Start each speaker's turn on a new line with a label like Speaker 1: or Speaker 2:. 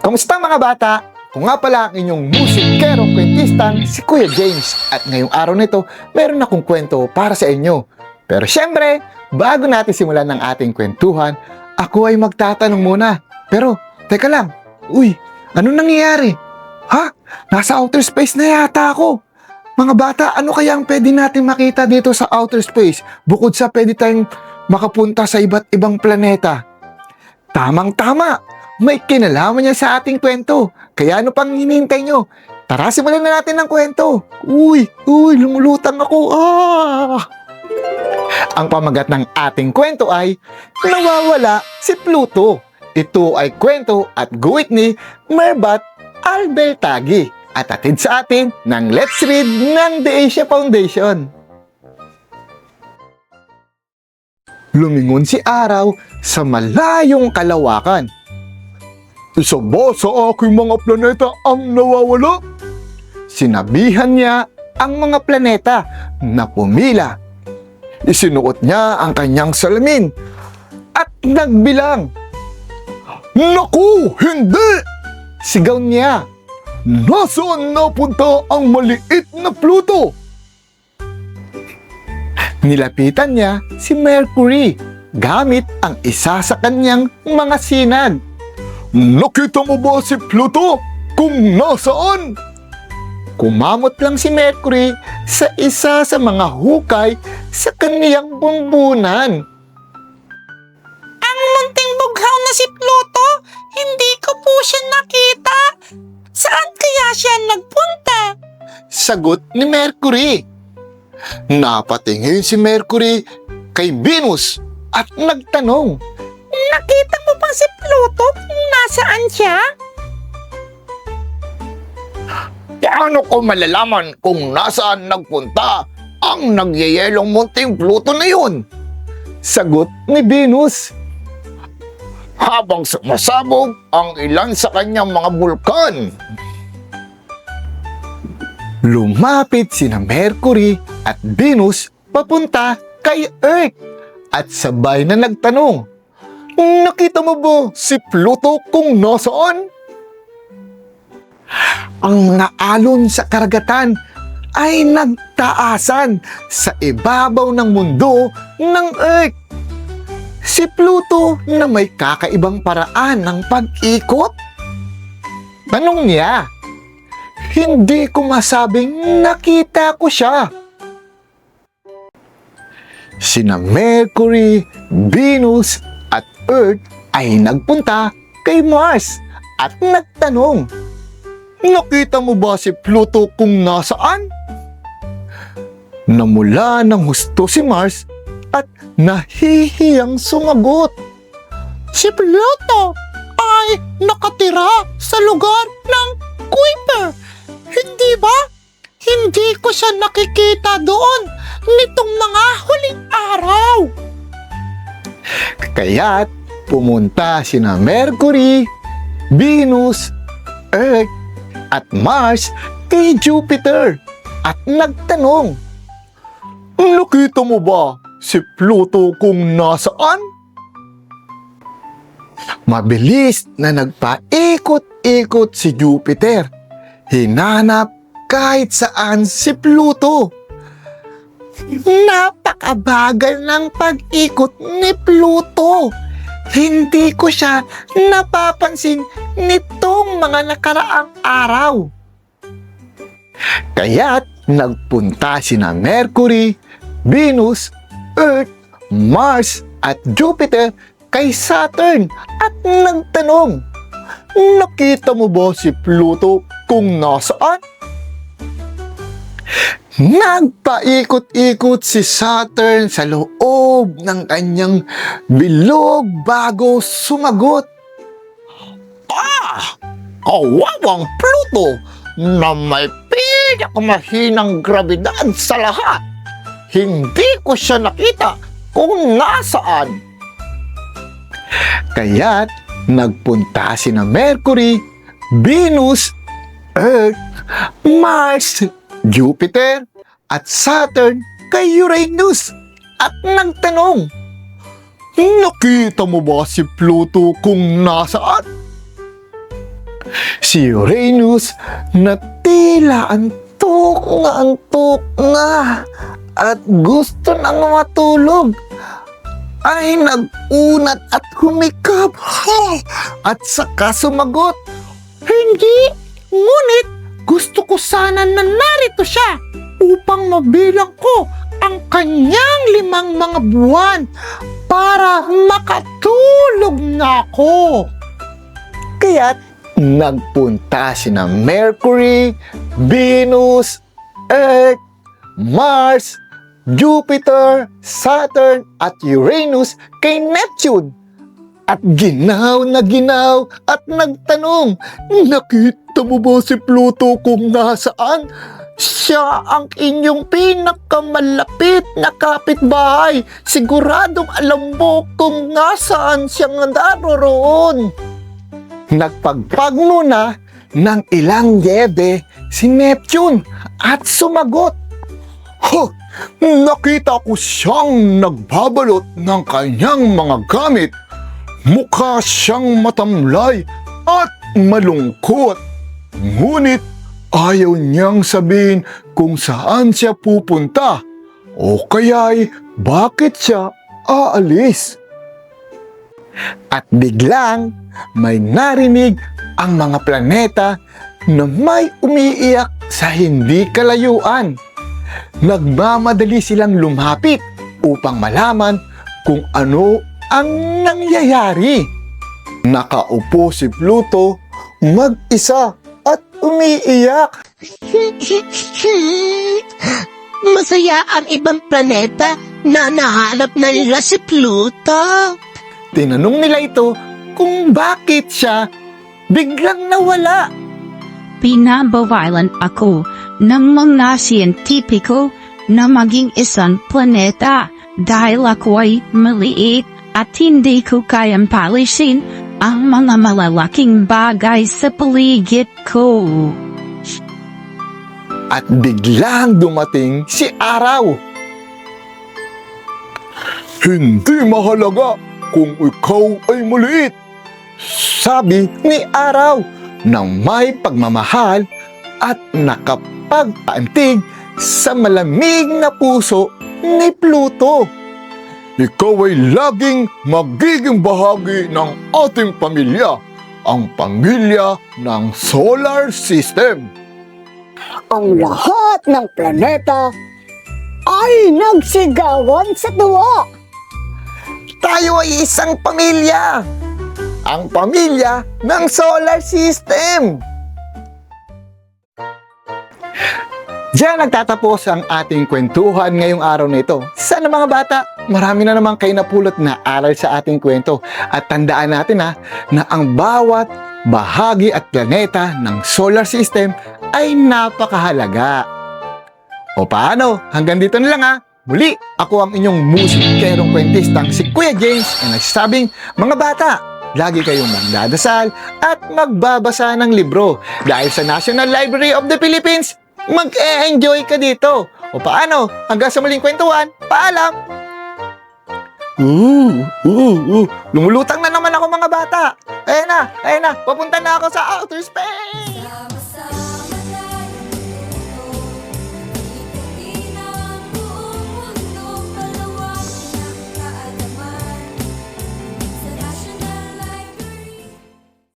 Speaker 1: Kamusta mga bata? Kung nga pala ang inyong musikerong kwentistang si Kuya James at ngayong araw nito, meron akong kwento para sa inyo. Pero syempre, bago natin simulan ng ating kwentuhan, ako ay magtatanong muna. Pero, teka lang, uy, ano nangyayari? Ha? Nasa outer space na yata ako. Mga bata, ano kaya ang pwede natin makita dito sa outer space bukod sa pwede tayong makapunta sa iba't ibang planeta? Tamang-tama! May kinalaman niya sa ating kwento. Kaya ano pang hinihintay nyo? Tara, simulan na natin ang kwento. Uy, uy, lumulutang ako. Ah! Ang pamagat ng ating kwento ay Nawawala si Pluto. Ito ay kwento at guwit ni Merbat Albertagi at atid sa atin ng Let's Read ng The Asia Foundation. Lumingon si Araw sa malayong kalawakan. Isa ba sa aking mga planeta ang nawawala? Sinabihan niya ang mga planeta na pumila. Isinuot niya ang kanyang salamin at nagbilang. Naku, hindi! Sigaw niya. Nasaan napunta ang maliit na Pluto? Nilapitan niya si Mercury gamit ang isa sa kanyang mga sinag. Nakita mo ba si Pluto kung nasaan? Kumamot lang si Mercury sa isa sa mga hukay sa kaniyang bumbunan.
Speaker 2: Ang munting bughaw na si Pluto, hindi ko po siya nakita. Saan kaya siya nagpunta?
Speaker 1: Sagot ni Mercury. Napatingin si Mercury kay Venus at nagtanong.
Speaker 2: Nakita mo ba si Pluto nasaan siya?
Speaker 3: Paano ko malalaman kung nasaan nagpunta ang nagyayelong munting Pluto na yun?
Speaker 1: Sagot ni Venus.
Speaker 3: Habang sumasabog ang ilan sa kanyang mga bulkan.
Speaker 1: Lumapit sina Mercury at Venus papunta kay Earth at sabay na nagtanong, Nakita mo ba si Pluto kung nasaan? Ang mga alon sa karagatan ay nagtaasan sa ibabaw ng mundo ng Earth. Si Pluto na may kakaibang paraan ng pag-ikot? Tanong niya. Hindi ko masabing nakita ko siya. Sina Mercury, Venus Earth ay nagpunta kay Mars at nagtanong, Nakita mo ba si Pluto kung nasaan? Namula ng husto si Mars at nahihiyang sumagot.
Speaker 2: Si Pluto ay nakatira sa lugar ng Kuiper. Hindi ba? Hindi ko siya nakikita doon nitong mga huling araw.
Speaker 1: Kaya't pumunta sina Mercury, Venus, Earth, at Mars kay Jupiter at nagtanong, Nakita mo ba si Pluto kung nasaan? Mabilis na nagpaikot-ikot si Jupiter. Hinanap kahit saan si Pluto. Napakabagal ng pag-ikot ni Pluto. Hindi ko siya napapansin nitong mga nakaraang araw. Kaya't nagpunta sina Mercury, Venus, Earth, Mars at Jupiter kay Saturn at nagtanong, Nakita mo ba si Pluto kung nasaan? Nagpaikot-ikot si Saturn sa loob ng kanyang bilog bago sumagot.
Speaker 3: Kawawang Pluto na may pinakamahinang grabidad sa lahat. Hindi ko siya nakita kung nasaan.
Speaker 1: Kaya't nagpunta sina Mercury, Venus, Earth, Mars, Jupiter, at Saturn kay Uranus at nagtanong, Nakita mo ba si Pluto kung nasaan? Si Uranus na tila antok na antok na at gusto nang matulog ay nag-unat at humikap at saka sumagot.
Speaker 2: Hindi! Ngunit gusto sana na narito siya upang mabilang ko ang kanyang limang mga buwan para makatulog na ako.
Speaker 1: Kaya't nagpunta sina Mercury, Venus, Earth, Mars, Jupiter, Saturn at Uranus kay Neptune. At ginaw na ginaw at nagtanong, Nakita mo ba si Pluto kung nasaan? Siya ang inyong pinakamalapit na kapitbahay. Siguradong alam mo kung nasaan siya naroroon. Nagpagpag muna ng ilang debe si Neptune at sumagot. Huh! Nakita ko siyang nagbabalot ng kanyang mga gamit. Mukha siyang matamlay at malungkot. Ngunit ayaw niyang sabihin kung saan siya pupunta o kaya'y bakit siya aalis. At biglang may narinig ang mga planeta na may umiiyak sa hindi kalayuan. Nagmamadali silang lumapit upang malaman kung ano ang nangyayari. Nakaupo si Pluto mag-isa at umiiyak.
Speaker 4: Masaya ang ibang planeta na nahanap na nila si Pluto.
Speaker 1: Tinanong nila ito kung bakit siya biglang nawala.
Speaker 5: Pinabawilan ako ng mga siyentipiko na maging isang planeta dahil ako ay maliit at hindi ko kayang palisin ang mga malalaking bagay sa paligid ko.
Speaker 1: At biglang dumating si Araw. Hindi mahalaga kung ikaw ay maliit. Sabi ni Araw nang may pagmamahal at nakapagpaantig sa malamig na puso ni Pluto. Ikaw ay laging magiging bahagi ng ating pamilya, ang pamilya ng Solar System.
Speaker 6: ang lahat ng planeta ay nagsigawan sa tuwa.
Speaker 1: Tayo ay isang pamilya. Ang pamilya ng solar system. Diyan nagtatapos ang ating kwentuhan ngayong araw na ito. Sana mga bata, marami na naman kayo napulot na aral sa ating kwento. At tandaan natin ha, na ang bawat bahagi at planeta ng solar system ay napakahalaga. O paano? Hanggang dito na lang ha. Muli, ako ang inyong musikerong kwentistang si Kuya James na nagsasabing, mga bata, lagi kayong magdadasal at magbabasa ng libro. Dahil sa National Library of the Philippines, mag-e-enjoy ka dito. O paano? Hanggang sa muling kwentuhan, paalam! Ooh, ooh, ooh. Lumulutang na naman ako mga bata. Ayan na, ayan na. Papunta na ako sa outer space.